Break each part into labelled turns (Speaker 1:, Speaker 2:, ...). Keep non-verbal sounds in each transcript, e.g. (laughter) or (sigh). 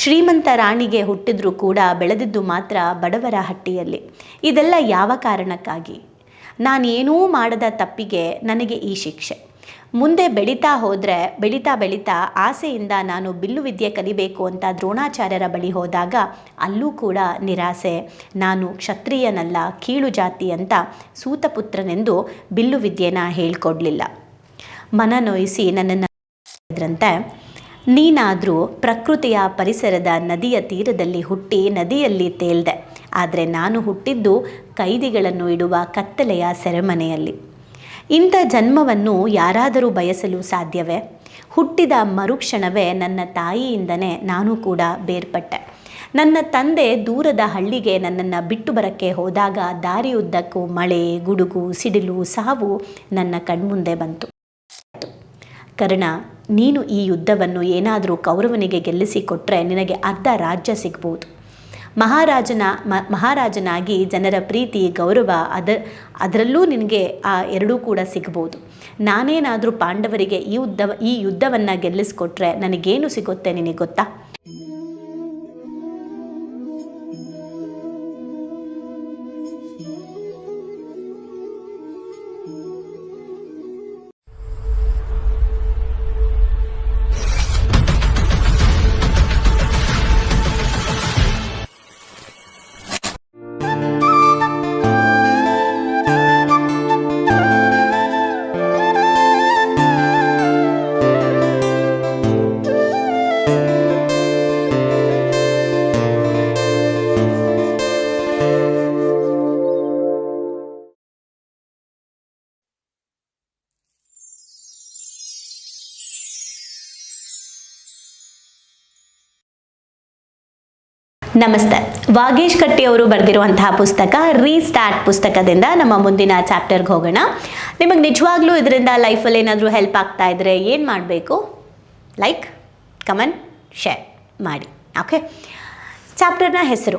Speaker 1: ಶ್ರೀಮಂತ ರಾಣಿಗೆ ಹುಟ್ಟಿದ್ರೂ ಕೂಡ ಬೆಳೆದಿದ್ದು ಮಾತ್ರ ಬಡವರ ಹಟ್ಟಿಯಲ್ಲಿ. ಇದೆಲ್ಲ ಯಾವ ಕಾರಣಕ್ಕಾಗಿ? ನಾನೇನೂ ಮಾಡದ ತಪ್ಪಿಗೆ ನನಗೆ ಈ ಶಿಕ್ಷೆ. ಮುಂದೆ ಬೆಳೀತಾ ಹೋದರೆ ಬೆಳೀತಾ ಬೆಳೀತಾ ಆಸೆಯಿಂದ ನಾನು ಬಿಲ್ಲು ವಿದ್ಯೆ ಕಲಿಬೇಕು ಅಂತ ದ್ರೋಣಾಚಾರ್ಯರ ಬಳಿ ಹೋದಾಗ ಅಲ್ಲೂ ಕೂಡ ನಿರಾಸೆ. ನಾನು ಕ್ಷತ್ರಿಯನಲ್ಲ, ಕೀಳು ಜಾತಿ ಅಂತ ಸೂತಪುತ್ರನೆಂದು ಬಿಲ್ಲು ವಿದ್ಯೆನ ಹೇಳ್ಕೊಡ್ಲಿಲ್ಲ. ಮನ ನೋಯಿಸಿ ನನ್ನನ್ನು ನೀನಾದರೂ ಪ್ರಕೃತಿಯ ಪರಿಸರದ ನದಿಯ ತೀರದಲ್ಲಿ ಹುಟ್ಟಿ ನದಿಯಲ್ಲಿ ತೇಲ್ದೆ, ಆದರೆ ನಾನು ಹುಟ್ಟಿದ್ದು ಕೈದಿಗಳನ್ನು ಇಡುವ ಕತ್ತಲೆಯ ಸೆರೆಮನೆಯಲ್ಲಿ. ಇಂಥ ಜನ್ಮವನ್ನು ಯಾರಾದರೂ ಬಯಸಲು ಸಾಧ್ಯವೇ? ಹುಟ್ಟಿದ ಮರುಕ್ಷಣವೇ ನನ್ನ ತಾಯಿಯಿಂದನೇ ನಾನು ಕೂಡ ಬೇರ್ಪಟ್ಟೆ. ನನ್ನ ತಂದೆ ದೂರದ ಹಳ್ಳಿಗೆ ನನ್ನನ್ನು ಬಿಟ್ಟು ಬರಕ್ಕೆ ಹೋದಾಗ ದಾರಿಯುದ್ದಕ್ಕೂ ಮಳೆ, ಗುಡುಗು, ಸಿಡಿಲು, ಸಾವು ನನ್ನ ಕಣ್ಮುಂದೆ ಬಂತು. ಕರ್ಣ ನೀನು ಈ ಯುದ್ಧವನ್ನು ಏನಾದರೂ ಕೌರವನಿಗೆ ಗೆಲ್ಲಿಸಿಕೊಟ್ರೆ ನಿನಗೆ ಅರ್ಧ ರಾಜ್ಯ ಸಿಗ್ಬೋದು. ಮಹಾರಾಜನ ಮಹಾರಾಜನಾಗಿ ಜನರ ಪ್ರೀತಿ, ಗೌರವ ಅದ, ಅದರಲ್ಲೂ ನಿನಗೆ ಆ ಎರಡೂ ಕೂಡ ಸಿಗ್ಬೋದು. ನಾನೇನಾದರೂ ಪಾಂಡವರಿಗೆ ಈ ಯುದ್ಧ ಈ ಯುದ್ಧವನ್ನು ಗೆಲ್ಲಿಸ್ಕೊಟ್ರೆ ನನಗೇನು ಸಿಗುತ್ತೆ ನಿನಗೆ ಗೊತ್ತಾ? ನಮಸ್ತೆ. ವಾಗೇಶ್ ಕಟ್ಟಿ ಅವರು ಬರೆದಿರುವಂತಹ ಪುಸ್ತಕ ರೀಸ್ಟಾರ್ಟ್ ಪುಸ್ತಕದಿಂದ ನಮ್ಮ ಮುಂದಿನ ಚಾಪ್ಟರ್ಗೆ ಹೋಗೋಣ. ನಿಮಗೆ ನಿಜವಾಗ್ಲೂ ಇದರಿಂದ ಲೈಫಲ್ಲಿ ಏನಾದರೂ ಹೆಲ್ಪ್ ಆಗ್ತಾ ಇದ್ರೆ ಏನು ಮಾಡಬೇಕು? ಲೈಕ್ ಕಮೆಂಟ್ ಶೇರ್ ಮಾಡಿ. ಓಕೆ ಚಾಪ್ಟರ್ನ ಹೆಸರು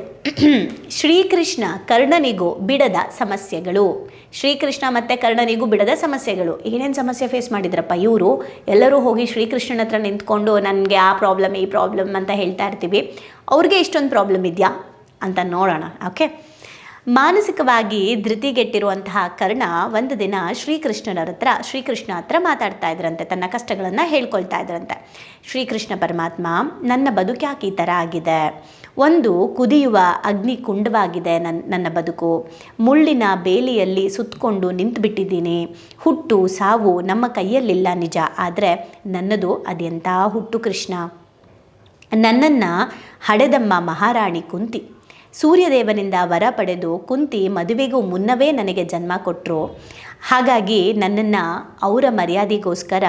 Speaker 1: (clears throat) ಶ್ರೀಕೃಷ್ಣ ಕರ್ಣನಿಗೂ ಬಿಡದ ಸಮಸ್ಯೆಗಳು. ಶ್ರೀಕೃಷ್ಣ ಮತ್ತು ಕರ್ಣನಿಗೂ ಬಿಡದ ಸಮಸ್ಯೆಗಳು. ಏನೇನು ಸಮಸ್ಯೆ ಫೇಸ್ ಮಾಡಿದ್ರಪ್ಪ ಇವರು? ಎಲ್ಲರೂ ಹೋಗಿ ಶ್ರೀಕೃಷ್ಣನ ಹತ್ರ ನಿಂತ್ಕೊಂಡು ನನಗೆ ಆ ಪ್ರಾಬ್ಲಮ್ ಈ ಪ್ರಾಬ್ಲಮ್ ಅಂತ ಹೇಳ್ತಾ ಇರ್ತೀವಿ. ಅವ್ರಿಗೆ ಇಷ್ಟೊಂದು ಪ್ರಾಬ್ಲಮ್ ಇದೆಯಾ? ಅಂತ ನೋಡೋಣ ಓಕೆ ಮಾನಸಿಕವಾಗಿ ಧೃತಿಗೆಟ್ಟಿರುವಂತಹ ಕರ್ಣ ಒಂದು ದಿನ ಶ್ರೀಕೃಷ್ಣನ ಹತ್ರ, ಶ್ರೀಕೃಷ್ಣ ಹತ್ರ ಮಾತಾಡ್ತಾ ಇದ್ರಂತೆ, ತನ್ನ ಕಷ್ಟಗಳನ್ನು ಹೇಳ್ಕೊಳ್ತಾ ಇದ್ರಂತೆ. ಶ್ರೀಕೃಷ್ಣ ಪರಮಾತ್ಮ, ನನ್ನ ಬದುಕ್ಯಾಕೆ ಈ ಥರ ಆಗಿದೆ? ಒಂದು ಕುದಿಯುವ ಅಗ್ನಿ ಕುಂಡವಾಗಿದೆ ನನ್ನ ನನ್ನ ಬದುಕು. ಮುಳ್ಳಿನ ಬೇಲಿಯಲ್ಲಿ ಸುತ್ತಕೊಂಡು ನಿಂತುಬಿಟ್ಟಿದ್ದೀನಿ. ಹುಟ್ಟು, ಸಾವು ನಮ್ಮ ಕೈಯಲ್ಲಿಲ್ಲ ನಿಜ, ಆದರೆ ನನ್ನದು ಅದೆಂಥ ಹುಟ್ಟು ಕೃಷ್ಣ. ನನ್ನನ್ನು ಹಡೆದಮ್ಮ ಮಹಾರಾಣಿ ಕುಂತಿ. ಸೂರ್ಯದೇವನಿಂದ ವರ ಪಡೆದು ಕುಂತಿ ಮದುವೆಗೂ ಮುನ್ನವೇ ನನಗೆ ಜನ್ಮ ಕೊಟ್ಟರು ಹಾಗಾಗಿ ನನ್ನನ್ನು ಅವರ ಮರ್ಯಾದೆಗೋಸ್ಕರ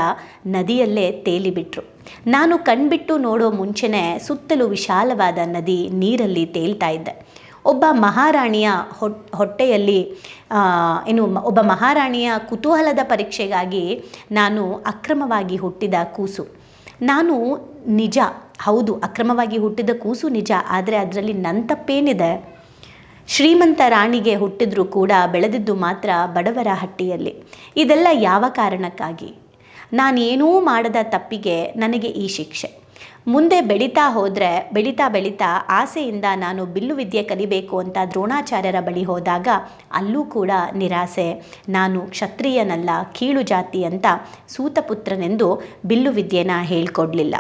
Speaker 1: ನದಿಯಲ್ಲೇ ತೇಲಿಬಿಟ್ರು. ನಾನು ಕಣ್ಬಿಟ್ಟು ನೋಡೋ ಮುಂಚೆನೇ ಸುತ್ತಲೂ ವಿಶಾಲವಾದ ನದಿ ನೀರಲ್ಲಿ ತೇಲ್ತಾ ಇದ್ದೆ. ಒಬ್ಬ ಮಹಾರಾಣಿಯ ಹೊಟ್, ಹೊಟ್ಟೆಯಲ್ಲಿ ಏನು, ಒಬ್ಬ ಮಹಾರಾಣಿಯ ಕುತೂಹಲದ ಪರೀಕ್ಷೆಗಾಗಿ ನಾನು ಅಕ್ರಮವಾಗಿ ಹುಟ್ಟಿದ ಕೂಸು. ನಾನು ನಿಜ ಹೌದು, ಅಕ್ರಮವಾಗಿ ಹುಟ್ಟಿದ ಕೂಸು ನಿಜ, ಆದರೆ ಅದರಲ್ಲಿ ನನ್ನ ತಪ್ಪೇನಿದೆ ಶ್ರೀಮಂತ ರಾಣಿಗೆ ಹುಟ್ಟಿದ್ರೂ ಕೂಡ ಬೆಳೆದಿದ್ದು ಮಾತ್ರ ಬಡವರ ಹಟ್ಟಿಯಲ್ಲಿ. ಇದೆಲ್ಲ ಯಾವ ಕಾರಣಕ್ಕಾಗಿ? ನಾನೇನೂ ಮಾಡದ ತಪ್ಪಿಗೆ ನನಗೆ ಈ ಶಿಕ್ಷೆ. ಮುಂದೆ ಬೆಳೀತಾ ಹೋದರೆ, ಬೆಳೀತಾ ಬೆಳೀತಾ ಆಸೆಯಿಂದ ನಾನು ಬಿಲ್ಲು ವಿದ್ಯೆ ಕಲಿಬೇಕು ಅಂತ ದ್ರೋಣಾಚಾರ್ಯರ ಬಳಿ ಹೋದಾಗ ಅಲ್ಲೂ ಕೂಡ ನಿರಾಸೆ. ನಾನು ಕ್ಷತ್ರಿಯನಲ್ಲ, ಕೀಳು ಜಾತಿ ಅಂತ ಸೂತಪುತ್ರನೆಂದು ಬಿಲ್ಲು ವಿದ್ಯೆನ ಹೇಳ್ಕೊಡ್ಲಿಲ್ಲ.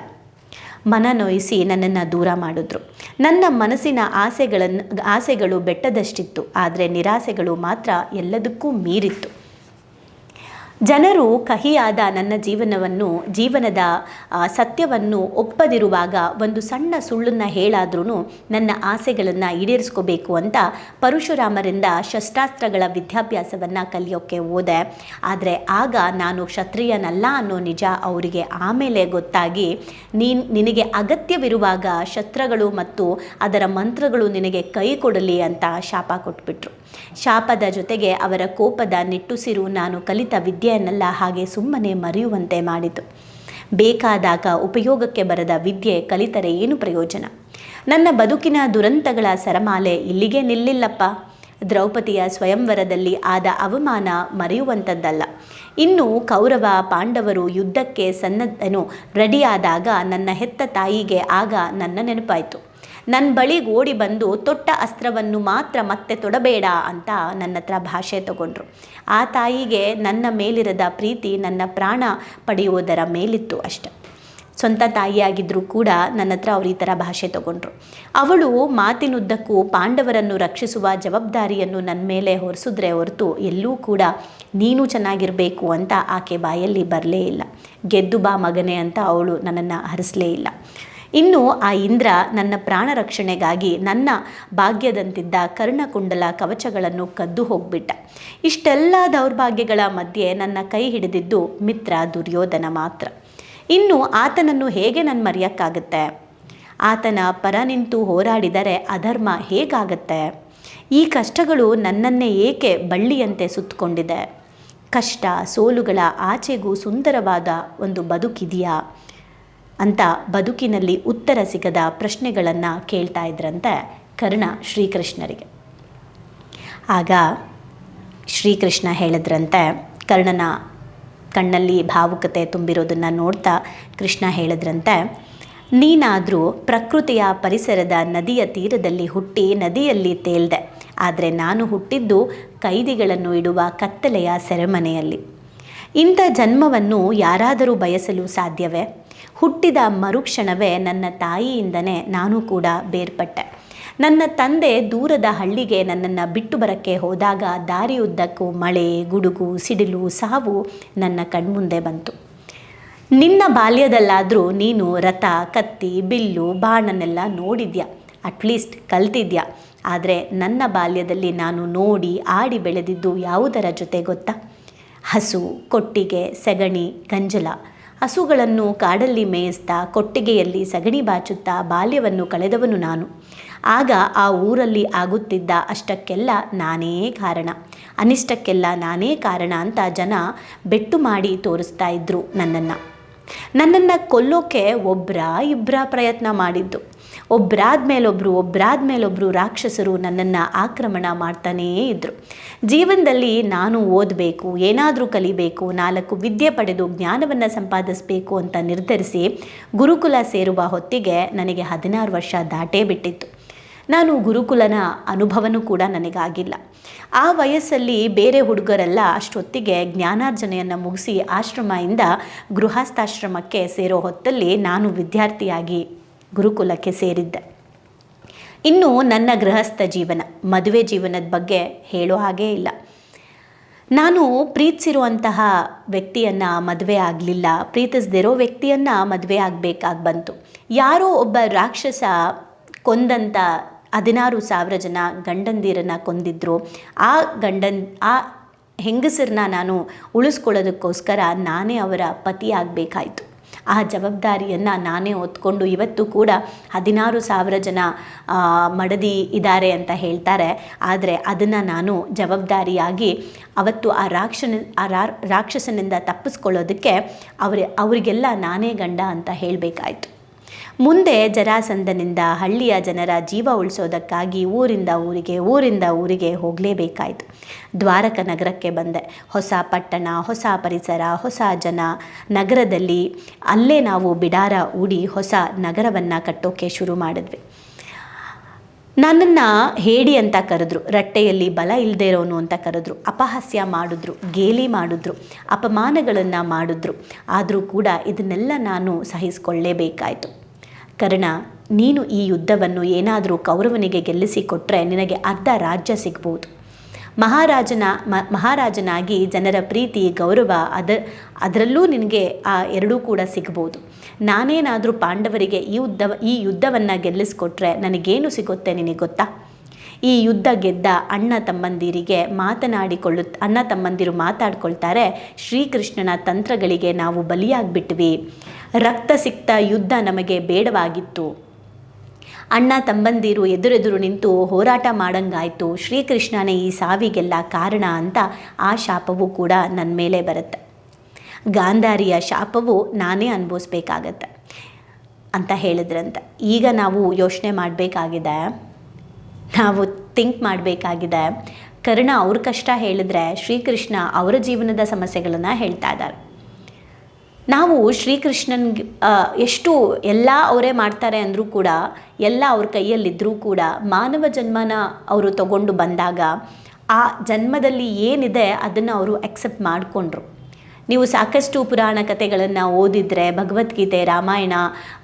Speaker 1: ಮನ ನೋಯಿಸಿ ನನ್ನನ್ನು ದೂರ ಮಾಡಿದ್ರು. ನನ್ನ ಮನಸ್ಸಿನ ಆಸೆಗಳನ್ನು, ಆಸೆಗಳು ಬೆಟ್ಟದಷ್ಟಿತ್ತು. ಆದರೆ ನಿರಾಸೆಗಳು ಮಾತ್ರ ಎಲ್ಲದಕ್ಕೂ ಮೀರಿತ್ತು. ಜನರು ಕಹಿಯಾದ ನನ್ನ ಜೀವನವನ್ನು, ಜೀವನದ ಸತ್ಯವನ್ನು ಒಪ್ಪದಿರುವಾಗ ಒಂದು ಸಣ್ಣ ಸುಳ್ಳನ್ನು ಹೇಳಾದ್ರೂ ನನ್ನ ಆಸೆಗಳನ್ನು ಈಡೇರಿಸ್ಕೋಬೇಕು ಅಂತ ಪರಶುರಾಮರಿಂದ ಶಸ್ತ್ರಾಸ್ತ್ರಗಳ ವಿದ್ಯಾಭ್ಯಾಸವನ್ನು ಕಲಿಯೋಕ್ಕೆ ಹೋದೆ. ಆದರೆ ಆಗ ನಾನು ಕ್ಷತ್ರಿಯನಲ್ಲ ಅನ್ನೋ ನಿಜ ಅವರಿಗೆ ಆಮೇಲೆ ಗೊತ್ತಾಗಿ, ನೀನು, ನಿನಗೆ ಅಗತ್ಯವಿರುವಾಗ ಶಸ್ತ್ರಗಳು ಮತ್ತು ಅದರ ಮಂತ್ರಗಳು ನಿನಗೆ ಕೈ ಕೊಡಲಿ ಅಂತ ಶಾಪ ಕೊಟ್ಬಿಟ್ರು. ಶಾಪದ ಜೊತೆಗೆ ಅವರ ಕೋಪದ ನಿಟ್ಟುಸಿರು ನಾನು ಕಲಿತ ವಿದ್ಯೆಯನ್ನೆಲ್ಲ, ಹಾಗೆ ಸುಮ್ಮನೆ ಮರೆಯುವಂತೆ ಮಾಡಿತು. ಬೇಕಾದಾಗ ಉಪಯೋಗಕ್ಕೆ ಬರದ ವಿದ್ಯೆ ಕಲಿತರೆ ಏನು ಪ್ರಯೋಜನ? ನನ್ನ ಬದುಕಿನ ದುರಂತಗಳ ಸರಮಾಲೆ ಇಲ್ಲಿಗೆ ನಿಲ್ಲಿಲ್ಲಪ್ಪ. ದ್ರೌಪದಿಯ ಸ್ವಯಂವರದಲ್ಲಿ ಆದ ಅವಮಾನ ಮರೆಯುವಂಥದ್ದಲ್ಲ. ಇನ್ನು ಕೌರವ ಪಾಂಡವರು ಯುದ್ಧಕ್ಕೆ ಸನ್ನದ್ಧನು, ರೆಡಿಯಾದಾಗ ನನ್ನ ಹೆತ್ತ ತಾಯಿಗೆ ಆಗ ನನ್ನ ನೆನಪಾಯಿತು. ನನ್ನ ಬಳಿಗೆ ಓಡಿ ಬಂದು ತೊಟ್ಟ ಅಸ್ತ್ರವನ್ನು ಮಾತ್ರ ಮತ್ತೆ ತೊಡಬೇಡ ಅಂತ ನನ್ನ ಹತ್ರ ಭಾಷೆ ತಗೊಂಡ್ರು. ಆ ತಾಯಿಗೆ ನನ್ನ ಮೇಲಿರದ ಪ್ರೀತಿ, ನನ್ನ ಪ್ರಾಣ ಪಡೆಯುವುದರ ಮೇಲಿತ್ತು ಅಷ್ಟೆ. ಸ್ವಂತ ತಾಯಿಯಾಗಿದ್ದರೂ ಕೂಡ ನನ್ನ ಹತ್ರ ಅವರು ಈ ಥರ ಭಾಷೆ ತಗೊಂಡ್ರು. ಅವಳು ಮಾತಿನುದ್ದಕ್ಕೂ ಪಾಂಡವರನ್ನು ರಕ್ಷಿಸುವ ಜವಾಬ್ದಾರಿಯನ್ನು ನನ್ನ ಮೇಲೆ ಹೊರಿಸಿದ್ರೆ ಹೊರತು ಎಲ್ಲೂ ಕೂಡ ನೀನು ಚೆನ್ನಾಗಿರಬೇಕು ಅಂತ ಆಕೆ ಬಾಯಲ್ಲಿ ಬರಲೇ ಇಲ್ಲ. ಗೆದ್ದು ಬಾ ಮಗನೇ ಅಂತ ಅವಳು ನನ್ನನ್ನು ಹರಿಸಲೇ ಇಲ್ಲ. ಇನ್ನು ಆ ಇಂದ್ರ ನನ್ನ ಪ್ರಾಣ ರಕ್ಷಣೆಗಾಗಿ ನನ್ನ ಭಾಗ್ಯದಂತಿದ್ದ ಕರ್ಣಕುಂಡಲ ಕವಚಗಳನ್ನು ಕದ್ದು ಹೋಗ್ಬಿಟ್ಟ. ಇಷ್ಟೆಲ್ಲ ದೌರ್ಭಾಗ್ಯಗಳ ಮಧ್ಯೆ ನನ್ನ ಕೈ ಹಿಡಿದಿದ್ದು ಮಿತ್ರ ದುರ್ಯೋಧನ ಮಾತ್ರ. ಇನ್ನು ಆತನನ್ನು ಹೇಗೆ ನಾನು ಮರೆಯೋಕ್ಕಾಗತ್ತೆ? ಆತನ ಪರ ನಿಂತು ಹೋರಾಡಿದರೆ ಅಧರ್ಮ ಹೇಗಾಗತ್ತೆ? ಈ ಕಷ್ಟಗಳು ನನ್ನನ್ನೇ ಏಕೆ ಬಳ್ಳಿಯಂತೆ ಸುತ್ತಕೊಂಡಿದೆ ಕಷ್ಟ ಸೋಲುಗಳ ಆಚೆಗೂ ಸುಂದರವಾದ ಒಂದು ಬದುಕಿದೆಯಾ? ಅಂತ ಬದುಕಿನಲ್ಲಿ ಉತ್ತರ ಸಿಗದ ಪ್ರಶ್ನೆಗಳನ್ನು ಕೇಳ್ತಾ ಇದ್ರಂತೆ ಕರ್ಣ ಶ್ರೀಕೃಷ್ಣರಿಗೆ. ಆಗ ಶ್ರೀಕೃಷ್ಣ ಹೇಳಿದ್ರಂತೆ, ಕರ್ಣನ ಕಣ್ಣಲ್ಲಿ ಭಾವುಕತೆ ತುಂಬಿರೋದನ್ನು ನೋಡ್ತಾ ಕೃಷ್ಣ ಹೇಳಿದ್ರಂತೆ, ನೀನಾದರೂ ಪ್ರಕೃತಿಯ ಪರಿಸರದ ನದಿಯ ತೀರದಲ್ಲಿ ಹುಟ್ಟಿ ನದಿಯಲ್ಲಿ ತೇಲ್ದೆ, ಆದರೆ ನಾನು ಹುಟ್ಟಿದ್ದು ಕೈದಿಗಳನ್ನು ಇಡುವ ಕತ್ತಲೆಯ ಸೆರೆಮನೆಯಲ್ಲಿ. ಇಂಥ ಜನ್ಮವನ್ನು ಯಾರಾದರೂ ಬಯಸಲು ಸಾಧ್ಯವೇ? ಹುಟ್ಟಿದ ಮರುಕ್ಷಣವೇ ನನ್ನ ತಾಯಿಯಿಂದನೇ ನಾನು ಕೂಡ ಬೇರ್ಪಟ್ಟೆ. ನನ್ನ ತಂದೆ ದೂರದ ಹಳ್ಳಿಗೆ ನನ್ನನ್ನು ಬಿಟ್ಟು ಬರಕ್ಕೆ ಹೋದಾಗ ದಾರಿಯುದ್ದಕ್ಕೂ ಮಳೆ, ಗುಡುಗು, ಸಿಡಿಲು ಸಾವು ನನ್ನ ಕಣ್ಮುಂದೆ ಬಂತು. ನಿನ್ನ ಬಾಲ್ಯದಲ್ಲಾದರೂ ನೀನು ರಥ, ಕತ್ತಿ, ಬಿಲ್ಲು, ಬಾಣನೆಲ್ಲ ನೋಡಿದ್ಯಾ? ಅಟ್ಲೀಸ್ಟ್ ಕಲ್ತಿದ್ಯಾ? ಆದರೆ ನನ್ನ ಬಾಲ್ಯದಲ್ಲಿ ನಾನು ನೋಡಿ ಆಡಿ ಬೆಳೆದಿದ್ದು ಯಾವುದರ ಜೊತೆ ಗೊತ್ತಾ? ಹಸು, ಕೊಟ್ಟಿಗೆ, ಸೆಗಣಿ, ಗಂಜಲ. ಹಸುಗಳನ್ನು ಕಾಡಲ್ಲಿ ಮೇಯಿಸ್ತಾ ಕೊಟ್ಟಿಗೆಯಲ್ಲಿ ಸಗಣಿ ಬಾಚುತ್ತಾ ಬಾಲ್ಯವನ್ನು ಕಳೆದವನು ನಾನು. ಆಗ ಆ ಊರಲ್ಲಿ ಆಗುತ್ತಿದ್ದ ಅಷ್ಟಕ್ಕೆಲ್ಲ ನಾನೇ ಕಾರಣ. ಅನಿಷ್ಟಕ್ಕೆಲ್ಲ ನಾನೇ ಕಾರಣ ಅಂತ ಜನ ಬೆಟ್ಟು ಮಾಡಿ ತೋರಿಸ್ತಾ ಇದ್ರು ನನ್ನನ್ನು. ನನ್ನನ್ನು ಕೊಲ್ಲೋಕೆ ಒಬ್ಬರ ಇಬ್ಬರ ಪ್ರಯತ್ನ ಮಾಡಿದ್ದು. ಒಬ್ಬರಾದ ಮೇಲೊಬ್ಬರು ಒಬ್ಬರಾದ ಮೇಲೊಬ್ಬರು ರಾಕ್ಷಸರು ನನ್ನನ್ನು ಆಕ್ರಮಣ ಮಾಡ್ತಾನೇ ಇದ್ದರು ಜೀವನದಲ್ಲಿ ನಾನು ಓದಬೇಕು, ಏನಾದರೂ ಕಲಿಬೇಕು, ನಾಲ್ಕು ವಿದ್ಯೆ ಪಡೆದು ಜ್ಞಾನವನ್ನು ಸಂಪಾದಿಸಬೇಕು ಅಂತ ನಿರ್ಧರಿಸಿ ಗುರುಕುಲ ಸೇರುವ ಹೊತ್ತಿಗೆ ನನಗೆ ಹದಿನಾರು ವರ್ಷ ದಾಟೇ ಬಿಟ್ಟಿತ್ತು. ನಾನು ಗುರುಕುಲನ ಅನುಭವನೂ ಕೂಡ ನನಗಾಗಿಲ್ಲ. ಆ ವಯಸ್ಸಲ್ಲಿ ಬೇರೆ ಹುಡುಗರೆಲ್ಲ ಅಷ್ಟೊತ್ತಿಗೆ ಜ್ಞಾನಾರ್ಜನೆಯನ್ನು ಮುಗಿಸಿ ಆಶ್ರಮದಿಂದ ಗೃಹಸ್ಥಾಶ್ರಮಕ್ಕೆ ಸೇರೋ ಹೊತ್ತಲ್ಲಿ ನಾನು ವಿದ್ಯಾರ್ಥಿಯಾಗಿ ಗುರುಕುಲಕ್ಕೆ ಸೇರಿದ್ದೆ. ಇನ್ನು ನನ್ನ ಗೃಹಸ್ಥ ಜೀವನ, ಮದುವೆ ಜೀವನದ ಬಗ್ಗೆ ಹೇಳೋ ಹಾಗೇ ಇಲ್ಲ. ನಾನು ಪ್ರೀತಿಸಿರುವಂತಹ ವ್ಯಕ್ತಿಯನ್ನು ಮದುವೆ ಆಗಲಿಲ್ಲ. ಪ್ರೀತಿಸದಿರೋ ವ್ಯಕ್ತಿಯನ್ನು ಮದುವೆ ಆಗಬೇಕಾಗಿ ಬಂತು. ಯಾರೋ ಒಬ್ಬ ರಾಕ್ಷಸ ಕೊಂದಂಥ ಹದಿನಾರು ಸಾವಿರ ಜನ ಗಂಡಂದಿರನ್ನು ಕೊಂದಿದ್ರು. ಆ ಗಂಡನ್, ಆ ಹೆಂಗಸರನ್ನ ನಾನು ಉಳಿಸ್ಕೊಳ್ಳೋದಕ್ಕೋಸ್ಕರ ನಾನೇ ಅವರ ಪತಿ ಆಗಬೇಕಾಯಿತು ಆ ಜವಾಬ್ದಾರಿಯನ್ನು ನಾನೇ ಹೊತ್ಕೊಂಡು ಇವತ್ತು ಕೂಡ ಹದಿನಾರು ಸಾವಿರ ಜನ ಮಡದಿ ಇದ್ದಾರೆ ಅಂತ ಹೇಳ್ತಾರೆ. ಆದರೆ ಅದನ್ನು ನಾನು ಜವಾಬ್ದಾರಿಯಾಗಿ ಅವತ್ತು ಆ ರಾಕ್ಷನ, ಆ ರಾಕ್ಷಸನಿಂದ ತಪ್ಪಿಸ್ಕೊಳ್ಳೋದಕ್ಕೆ ಅವ್ರ, ಅವರಿಗೆಲ್ಲ ನಾನೇ ಗಂಡ ಅಂತ ಹೇಳಬೇಕಾಯ್ತು. ಮುಂದೆ ಜರಾಸಂದನಿಂದ ಹಳ್ಳಿಯ ಜನರ ಜೀವ ಉಳಿಸೋದಕ್ಕಾಗಿ ಊರಿಂದ ಊರಿಗೆ ಊರಿಂದ ಊರಿಗೆ ಹೋಗಲೇಬೇಕಾಯಿತು. ದ್ವಾರಕ ನಗರಕ್ಕೆ ಬಂದೆ. ಹೊಸ ಪಟ್ಟಣ, ಹೊಸ ಪರಿಸರ, ಹೊಸ ಜನ. ನಗರದಲ್ಲಿ ಅಲ್ಲೇ ನಾವು ಬಿಡಾರ ಹೂಡಿ ಹೊಸ ನಗರವನ್ನು ಕಟ್ಟೋಕ್ಕೆ ಶುರು ಮಾಡಿದ್ವಿ. ನನ್ನನ್ನು ಹೇಡಿ ಅಂತ ಕರೆದ್ರು. ರಟ್ಟೆಯಲ್ಲಿ ಬಲ ಇಲ್ಲದೆ ಇರೋನು ಅಂತ ಕರೆದ್ರು. ಅಪಹಾಸ್ಯ ಮಾಡಿದ್ರು, ಗೇಲಿ ಮಾಡಿದ್ರು, ಅಪಮಾನಗಳನ್ನು ಮಾಡಿದ್ರು. ಆದರೂ ಕೂಡ ಇದನ್ನೆಲ್ಲ ನಾನು ಸಹಿಸಿಕೊಳ್ಳೇಬೇಕಾಯಿತು. ಕರ್ಣ, ನೀನು ಈ ಯುದ್ಧವನ್ನು ಏನಾದರೂ ಕೌರವನಿಗೆ ಗೆಲ್ಲಿಸಿಕೊಟ್ರೆ ನಿನಗೆ ಅರ್ಧ ರಾಜ್ಯ ಸಿಗ್ಬೋದು. ಮಹಾರಾಜನ, ಮ, ಮಹಾರಾಜನಾಗಿ ಜನರ ಪ್ರೀತಿ, ಗೌರವ ಅದ, ಅದರಲ್ಲೂ ನಿನಗೆ ಆ ಎರಡೂ ಕೂಡ ಸಿಗ್ಬೋದು. ನಾನೇನಾದರೂ ಪಾಂಡವರಿಗೆ ಈ ಯುದ್ಧ ಈ ಯುದ್ಧವನ್ನು ಗೆಲ್ಲಿಸ್ಕೊಟ್ರೆ ನನಗೇನು ಸಿಗುತ್ತೆ ನಿನಗೆ ಗೊತ್ತಾ? ಈ ಯುದ್ಧ ಗೆದ್ದ ಅಣ್ಣ ತಮ್ಮಂದಿರಿಗೆ ಮಾತನಾಡಿಕೊಳ್ಳು ಅಣ್ಣ ತಮ್ಮಂದಿರು ಮಾತಾಡ್ಕೊಳ್ತಾರೆ, ಶ್ರೀಕೃಷ್ಣನ ತಂತ್ರಗಳಿಗೆ ನಾವು ಬಲಿಯಾಗ್ಬಿಟ್ವಿ. ರಕ್ತ ಸಿಕ್ತ ಯುದ್ಧ ನಮಗೆ ಬೇಡವಾಗಿತ್ತು. ಅಣ್ಣ ತಮ್ಮಂದಿರು ಎದುರೆದುರು ನಿಂತು ಹೋರಾಟ ಮಾಡಂಗಾಯಿತು. ಶ್ರೀಕೃಷ್ಣನೇ ಈ ಸಾವಿಗೆಲ್ಲ ಕಾರಣ ಅಂತ ಆ ಶಾಪವು ಕೂಡ ನನ್ನ ಮೇಲೆ ಬರುತ್ತೆ. ಗಾಂಧಾರಿಯ ಶಾಪವು ನಾನೇ ಅನುಭವಿಸ್ಬೇಕಾಗತ್ತೆ ಅಂತ ಹೇಳಿದ್ರಂತೆ. ಈಗ ನಾವು ಯೋಚನೆ ಮಾಡಬೇಕಾಗಿದೆ. ನಾವು ಥಿಂಕ್ ಮಾಡಬೇಕಾಗಿದೆ. ಕರ್ಣ ಅವ್ರ ಕಷ್ಟ ಹೇಳಿದ್ರೆ ಶ್ರೀಕೃಷ್ಣ ಅವರ ಜೀವನದ ಸಮಸ್ಯೆಗಳನ್ನು ಹೇಳ್ತಾ ಇದ್ದಾರೆ. ನಾವು ಶ್ರೀಕೃಷ್ಣನ್ಗೆ ಎಷ್ಟು ಎಲ್ಲ ಅವರೇ ಮಾಡ್ತಾರೆ ಅಂದರೂ ಕೂಡ, ಎಲ್ಲ ಅವ್ರ ಕೈಯಲ್ಲಿದ್ದರೂ ಕೂಡ, ಮಾನವ ಜನ್ಮನ ಅವರು ತಗೊಂಡು ಬಂದಾಗ, ಆ ಜನ್ಮದಲ್ಲಿ ಏನಿದೆ ಅದನ್ನು ಅವರು ಅಕ್ಸೆಪ್ಟ್ ಮಾಡಿಕೊಂಡ್ರು. ನೀವು ಸಾಕಷ್ಟು ಪುರಾಣ ಕಥೆಗಳನ್ನು ಓದಿದರೆ, ಭಗವದ್ಗೀತೆ, ರಾಮಾಯಣ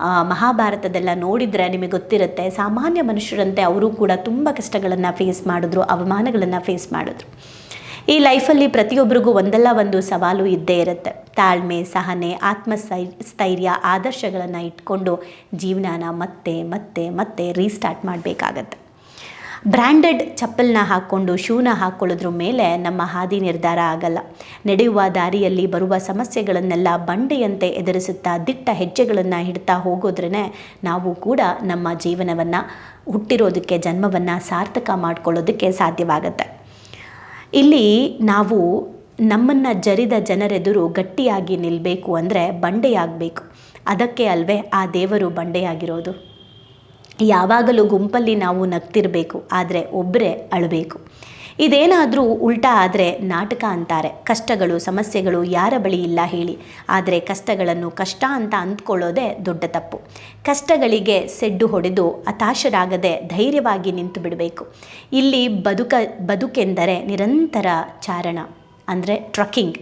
Speaker 1: ಮಹಾಭಾರತದೆಲ್ಲ ನೋಡಿದರೆ ನಿಮಗೆ ಗೊತ್ತಿರುತ್ತೆ, ಸಾಮಾನ್ಯ ಮನುಷ್ಯರಂತೆ ಅವರು ಕೂಡ ತುಂಬ ಕಷ್ಟಗಳನ್ನು ಫೇಸ್ ಮಾಡಿದ್ರು, ಅವಮಾನಗಳನ್ನು ಫೇಸ್ ಮಾಡಿದ್ರು. ಈ ಲೈಫಲ್ಲಿ ಪ್ರತಿಯೊಬ್ಬರಿಗೂ ಒಂದಲ್ಲ ಒಂದು ಸವಾಲು ಇದ್ದೇ ಇರುತ್ತೆ. ತಾಳ್ಮೆ, ಸಹನೆ ಆತ್ಮಸ್ಥೈ ಸ್ಥೈರ್ಯ ಆದರ್ಶಗಳನ್ನು ಇಟ್ಕೊಂಡು ಜೀವನನ ಮತ್ತೆ ಮತ್ತೆ ಮತ್ತೆ ರೀಸ್ಟಾರ್ಟ್ ಮಾಡಬೇಕಾಗತ್ತೆ. ಬ್ರ್ಯಾಂಡೆಡ್ ಚಪ್ಪಲ್ನ ಹಾಕ್ಕೊಂಡು, ಶೂನ ಹಾಕ್ಕೊಳ್ಳೋದ್ರ ಮೇಲೆ ನಮ್ಮ ಹಾದಿ ನಿರ್ಧಾರ ಆಗಲ್ಲ. ನಡೆಯುವ ದಾರಿಯಲ್ಲಿ ಬರುವ ಸಮಸ್ಯೆಗಳನ್ನೆಲ್ಲ ಬಂಡೆಯಂತೆ ಎದುರಿಸುತ್ತಾ, ದಿಟ್ಟ ಹೆಜ್ಜೆಗಳನ್ನು ಹಿಡ್ತಾ ಹೋಗೋದ್ರೇ ನಾವು ಕೂಡ ನಮ್ಮ ಜೀವನವನ್ನು ಹುಟ್ಟಿರೋದಕ್ಕೆ, ಜನ್ಮವನ್ನು ಸಾರ್ಥಕ ಮಾಡ್ಕೊಳ್ಳೋದಕ್ಕೆ ಸಾಧ್ಯವಾಗತ್ತೆ. ಇಲ್ಲಿ ನಾವು ನಮ್ಮನ್ನು ಜರಿದ ಜನರೆದುರು ಗಟ್ಟಿಯಾಗಿ ನಿಲ್ಲಬೇಕು ಅಂದರೆ ಬಂಡೆಯಾಗಬೇಕು. ಅದಕ್ಕೆ ಅಲ್ವೇ ಆ ದೇವರು ಬಂಡೆಯಾಗಿರೋದು. ಯಾವಾಗಲೂ ಗುಂಪಲ್ಲಿ ನಾವು ನಗ್ತಿರಬೇಕು, ಆದರೆ ಒಬ್ಬರೇ ಅಳಬೇಕು. ಇದೇನಾದರೂ ಉಲ್ಟಾ ಆದರೆ ನಾಟಕ ಅಂತಾರೆ. ಕಷ್ಟಗಳು, ಸಮಸ್ಯೆಗಳು ಯಾರ ಬಳಿ ಇಲ್ಲ ಹೇಳಿ. ಆದರೆ ಕಷ್ಟಗಳನ್ನು ಕಷ್ಟ ಅಂತ ಅಂದ್ಕೊಳ್ಳೋದೇ ದೊಡ್ಡ ತಪ್ಪು. ಕಷ್ಟಗಳಿಗೆ ಸೆಡ್ಡು ಹೊಡೆದು ಹತಾಶರಾಗದೆ ಧೈರ್ಯವಾಗಿ ನಿಂತು ಬಿಡಬೇಕು. ಇಲ್ಲಿ ಬದುಕ, ಬದುಕೆಂದರೆ ನಿರಂತರ ಚಾರಣ, ಅಂದರೆ ಟ್ರಕ್ಕಿಂಗ್.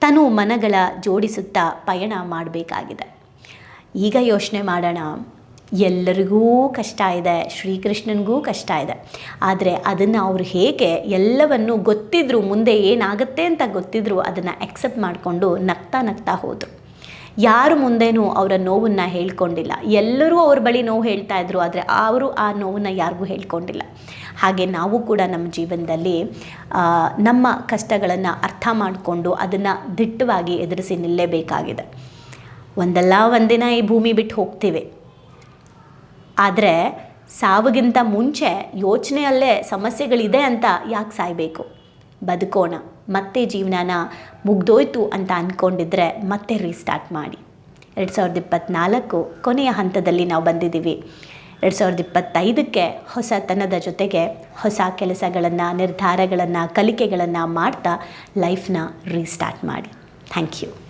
Speaker 1: ತನು ಮನಗಳ ಜೋಡಿಸುತ್ತಾ ಪಯಣ ಮಾಡಬೇಕಾಗಿದೆ. ಈಗ ಯೋಚನೆ ಮಾಡೋಣ. ಎಲ್ಲರಿಗೂ ಕಷ್ಟ ಇದೆ, ಶ್ರೀಕೃಷ್ಣನಿಗೂ ಕಷ್ಟ ಇದೆ. ಆದರೆ ಅದನ್ನು ಅವರು ಹೇಗೆ ಎಲ್ಲವನ್ನು ಗೊತ್ತಿದ್ರು ಮುಂದೆ ಏನಾಗುತ್ತೆ ಅಂತ ಗೊತ್ತಿದ್ರು ಅದನ್ನು ಅಕ್ಸೆಪ್ಟ್ ಮಾಡಿಕೊಂಡು ನಗ್ತಾ ನಗ್ತಾ ಹೋದರು. ಯಾರು ಮುಂದೇನೂ ಅವರ ನೋವನ್ನು ಹೇಳ್ಕೊಂಡಿಲ್ಲ. ಎಲ್ಲರೂ ಅವ್ರ ಬಳಿ ನೋವು ಹೇಳ್ತಾ ಇದ್ರು, ಆದರೆ ಅವರು ಆ ನೋವನ್ನು ಯಾರಿಗೂ ಹೇಳ್ಕೊಂಡಿಲ್ಲ. ಹಾಗೆ ನಾವು ಕೂಡ ನಮ್ಮ ಜೀವನದಲ್ಲಿ ನಮ್ಮ ಕಷ್ಟಗಳನ್ನು ಅರ್ಥ ಮಾಡಿಕೊಂಡು ಅದನ್ನು ದಿಟ್ಟವಾಗಿ ಎದುರಿಸಿ ನಿಲ್ಲೇಬೇಕಾಗಿದೆ. ಒಂದಲ್ಲ ಒಂದಿನ ಈ ಭೂಮಿ ಬಿಟ್ಟು ಹೋಗ್ತೀವಿ. ಆದರೆ ಸಾವಿಗಿಂತ ಮುಂಚೆ ಯೋಚನೆಯಲ್ಲೇ ಸಮಸ್ಯೆಗಳಿದೆ ಅಂತ ಯಾಕೆ ಸಾಯಬೇಕು? ಬದುಕೋಣ, ಮತ್ತೆ ಜೀವನನ ಮುಗ್ದೋಯ್ತು ಅಂತ ಅಂದ್ಕೊಂಡಿದ್ರೆ ಮತ್ತೆ ರೀಸ್ಟಾರ್ಟ್ ಮಾಡಿ. ಎರಡು ಸಾವಿರದ ಇಪ್ಪತ್ತ್ನಾಲ್ಕು ಕೊನೆಯ ಹಂತದಲ್ಲಿ ನಾವು ಬಂದಿದ್ದೀವಿ. ಎರಡು ಸಾವಿರದ ಇಪ್ಪತ್ತೈದಕ್ಕೆ ಹೊಸತನದ ಜೊತೆಗೆ ಹೊಸ ಕೆಲಸಗಳನ್ನು, ನಿರ್ಧಾರಗಳನ್ನು, ಕಲಿಕೆಗಳನ್ನು ಮಾಡ್ತಾ ಲೈಫ್ನ ರೀಸ್ಟಾರ್ಟ್ ಮಾಡಿ. Thank you